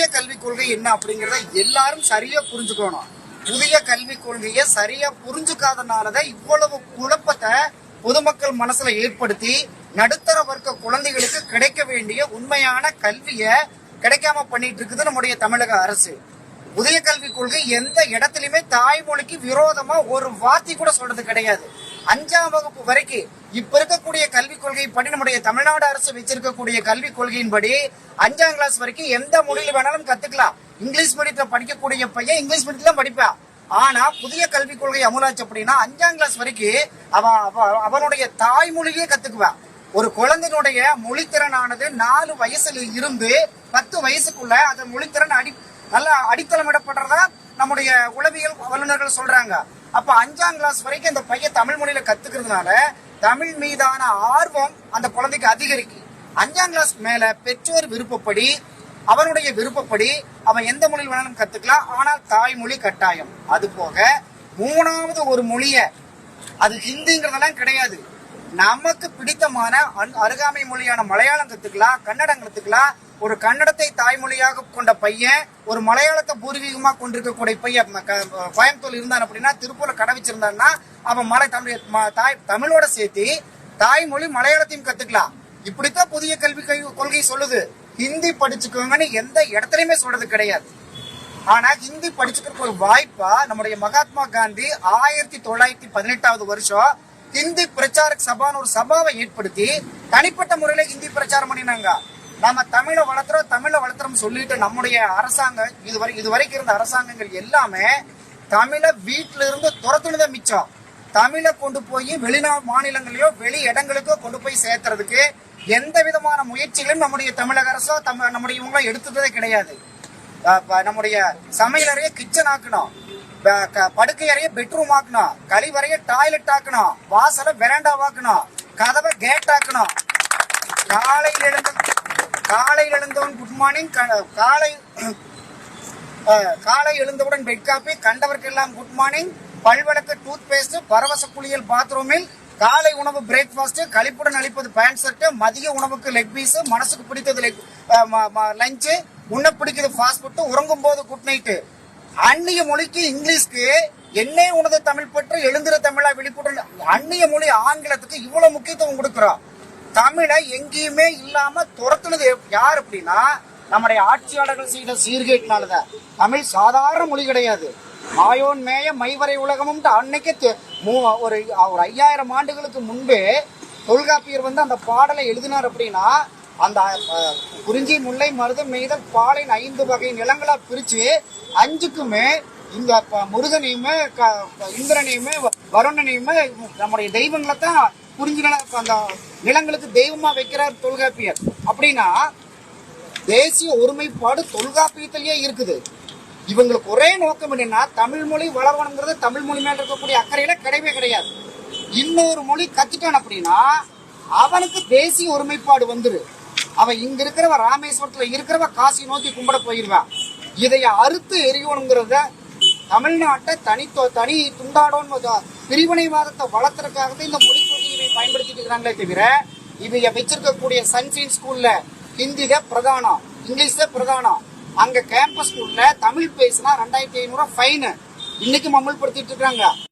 புதிய கல்விக் கொள்கை என்ன அப்படிங்கறத எல்லாரும் சரியா புரிஞ்சுக்கணும். புதிய கல்விக் கொள்கையை சரியா புரிஞ்சுக்காதனாலதான் இவ்வளவு குழப்பத்தை பொதுமக்கள் மனசுல ஏற்படுத்தி நடுத்தர வர்க்க குழந்தைகளுக்கு கிடைக்க வேண்டிய உண்மையான கல்வியை கிடைக்காம பண்ணிட்டு இருக்குது நம்முடைய தமிழக அரசு. புதிய கல்விக் கொள்கை எந்த இடத்துலயுமே தாய்மொழிக்கு விரோதமா ஒரு வார்த்தை கூட சொல்றது கிடையாது. அஞ்சாம் வகுப்பு வரைக்கும் இப்ப இருக்கக்கூடிய கல்விக் கொள்கை படி நம்முடைய தமிழ்நாடு அரசு வச்சிருக்கக்கூடிய கல்விக் கொள்கையின்படி அஞ்சாம் கிளாஸ் வரைக்கும் எந்த மொழியில் வேணாலும் கத்துக்கலாம். இங்கிலீஷ் மீடியத்துல படிக்கக்கூடிய பையன் இங்கிலீஷ் மீடியத்துல படிப்பான் ஆனா புதிய கல்விக் கொள்கை அமுலாச்சு அப்படின்னா அஞ்சாம் கிளாஸ் வரைக்கும் அவன் அவ- அவனுடைய தாய்மொழியே கத்துக்குவான் ஒரு குழந்தையினுடைய மொழித்திறனானது நாலு வயசுல இருந்து பத்து வயசுக்குள்ள அந்த மொழித்திறன் அடி நல்லா அடித்தளமிடப்படுறதா நம்முடைய உளவியல் வல்லுநர்கள் சொல்றாங்க. அப்ப அஞ்சாம் கிளாஸ் வரைக்கும் இந்த பையன் தமிழ் மொழியில கத்துக்கிறதுனால தமிழ் மீதான ஆர்வம் அந்த குழந்தைக்கு அதிகரிக்கு. அஞ்சாம் கிளாஸ் மேல பெற்றோர் விருப்பப்படி அவனுடைய விருப்பப்படி அவன் எந்த மொழியில் வேணாலும் கத்துக்கலாம். ஆனால் தாய்மொழி கட்டாயம். அது போக மூணாவது ஒரு மொழிய அது ஹிந்திங்கிறதெல்லாம் கிடையாது. நமக்கு பிடித்தமான அன்- அருகாமை மொழியான மலையாளம் கத்துக்கலாம் கன்னடம் கத்துக்கலாம் ஒரு கன்னடத்தை தாய்மொழியாக கொண்ட பையன் ஒரு மலையாளத்தை பூர்வீகமாக கொண்டிருக்கக்கூடிய பையன் கோயம்புத்தூர் இருந்தான் அப்படின்னா திருப்பூர்ல கடை வச்சிருந்தான்னா அவன் மலை தமிழ் தாய் தமிழோட சேர்த்து தாய்மொழி மலையாளத்தையும் கத்துக்கலாம் இப்படித்தான் புதிய கல்வி கை- கொள்கை சொல்லுது. ஹிந்தி படிச்சுக்கோங்கன்னு எந்த இடத்துலயுமே சொல்றது கிடையாது. ஆனா ஹிந்தி படிச்சுக்கிறதுக்கு ஒரு வாய்ப்பா நம்முடைய மகாத்மா காந்தி ஆயிரத்தி தொள்ளாயிரத்தி பதினெட்டாவது வருஷம் ஹிந்தி பிரச்சாரக் சபான்னு ஒரு சபாவை ஏற்படுத்தி தனிப்பட்ட முறையில ஹிந்தி பிரச்சாரம் பண்ணினாங்க. நம்ம தமிழை வளர்த்துறோம் தமிழை வளர்த்துறோம் சொல்லிட்டு நம்முடைய அரசாங்கம் இதுவரை இதுவரைக்கும் இருந்த அரசாங்கங்கள் எல்லாமே தமிழை வீட்டில இருந்து துரத்துனதான் மிச்சம். தமிழை கொண்டு போய் வெளிநா மாநிலங்களையோ வெளி இடங்களுக்கோ கொண்டு போய் சேர்த்துறதுக்கு எந்த விதமான முயற்சிகளும் நம்முடைய தமிழக அரசோ தமிழ் நம்முடைய இவங்களும் எடுத்துட்டதே கிடையாது. நம்முடைய சமையலறையை கிச்சன் ஆக்கணும் படுக்கை அறைய பெட்ரூம் ஆக்கணும் கழிவறைய டாய்லெட் ஆக்கணும் வாசலை வெராண்டா ஆக்கணும் கதவை கேட் ஆக்கணும் காலையில் எழுந்த காலையில் எழுந்தவன் குட் மார்னிங் காலை காலை எழுந்தவுடன் பெட் காப்பி கண்டவர்க்கெல்லாம் குட் மார்னிங் பல்வழக்கு டூத் பேஸ்ட் பரவச குளியல் பாத்ரூமில் காலை உணவு பிரேக்ஃபாஸ்ட் கழிப்புடன் அளிப்பது பேண்ட் ஷர்ட் மதிய உணவுக்கு லெக் பீஸ் மனசுக்கு பிடித்தது லெக் லஞ்சு உண்ண பிடிக்கிறது ஃபாஸ்ட் ஃபுட் உறங்கும் போது குட் நைட்டு அந்நிய மொழிக்கு இங்கிலீஷ்க்கு என்னே உனது தமிழ் பற்று எழுந்திர தமிழா வெளிப்பட்டு அந்நிய மொழி ஆங்கிலத்துக்கு இவ்வளவு முக்கியத்துவம் கொடுக்கிறோம் தமிழை எங்கேயுமே இல்லாம துரத்துனது யார் அப்படின்னா நம்முடைய ஆட்சியாளர்கள் செய்த சீர்கேட்டினாலதான். தமிழ் சாதாரண மொழி கிடையாது. ஆயோன் மேய மைவரை உலகமும் அன்னைக்கு மூ- ஒரு ஒரு ஐயாயிரம் ஆண்டுகளுக்கு முன்பே தொல்காப்பியர் வந்து அந்த பாடலை எழுதினார் அப்படின்னா அந்த குறிஞ்சி முல்லை மருதம் நெய்தல் பாலின் ஐந்து வகை நிலங்களா பிரிச்சு அஞ்சுக்குமே இந்த ப- முருகனையுமே க- இந்திரனையுமே வ- வருணனையுமே நம்முடைய தெய்வங்களை தான் குறிஞ்சி நில அந்த நிலங்களுக்கு தெய்வமா வைக்கிறார் தொல்காப்பியர். அப்படின்னா தேசிய ஒருமைப்பாடு தொல்காப்பியத்திலேயே இருக்குது. இவங்களுக்கு ஒரே நோக்கம் என்னன்னா தமிழ் மொழி வளரணுங்கிறது தமிழ் மொழி மேல இருக்கக்கூடிய அக்கறையில கிடையவே கிடையாது. இன்னொரு மொழி கத்துட்டான் அப்படின்னா அவனுக்கு தேசிய ஒருமைப்பாடு வந்துரு. அவன் இங்க இருக்கிறவ ராமேஸ்வரத்துல இருக்கிறவ காசி நோக்கி கும்பிட போயிருவான் இதைய அறுத்து எரியணுங்கிறத தமிழ்நாட்டை தனி தனி துண்டாடோன்னு பிரிவினைவாதத்தை வளர்த்துறதுக்காக இந்த மொழி கொள்கையை பயன்படுத்திட்டு இருக்கிறாங்களே தவிர இவைய வச்சிருக்கக்கூடிய சன்ஷைன் ஸ்கூல்ல ஹிந்தி பிரதானம் இங்கிலீஷ் பிரதானம் அங்க கேம்பஸ் ஸ்கூல்ல தமிழ் பேசினா ரெண்டாயிரத்தி ஐநூறு ஃபைனு இன்னைக்கும் அமல்படுத்திட்டு இருக்காங்க.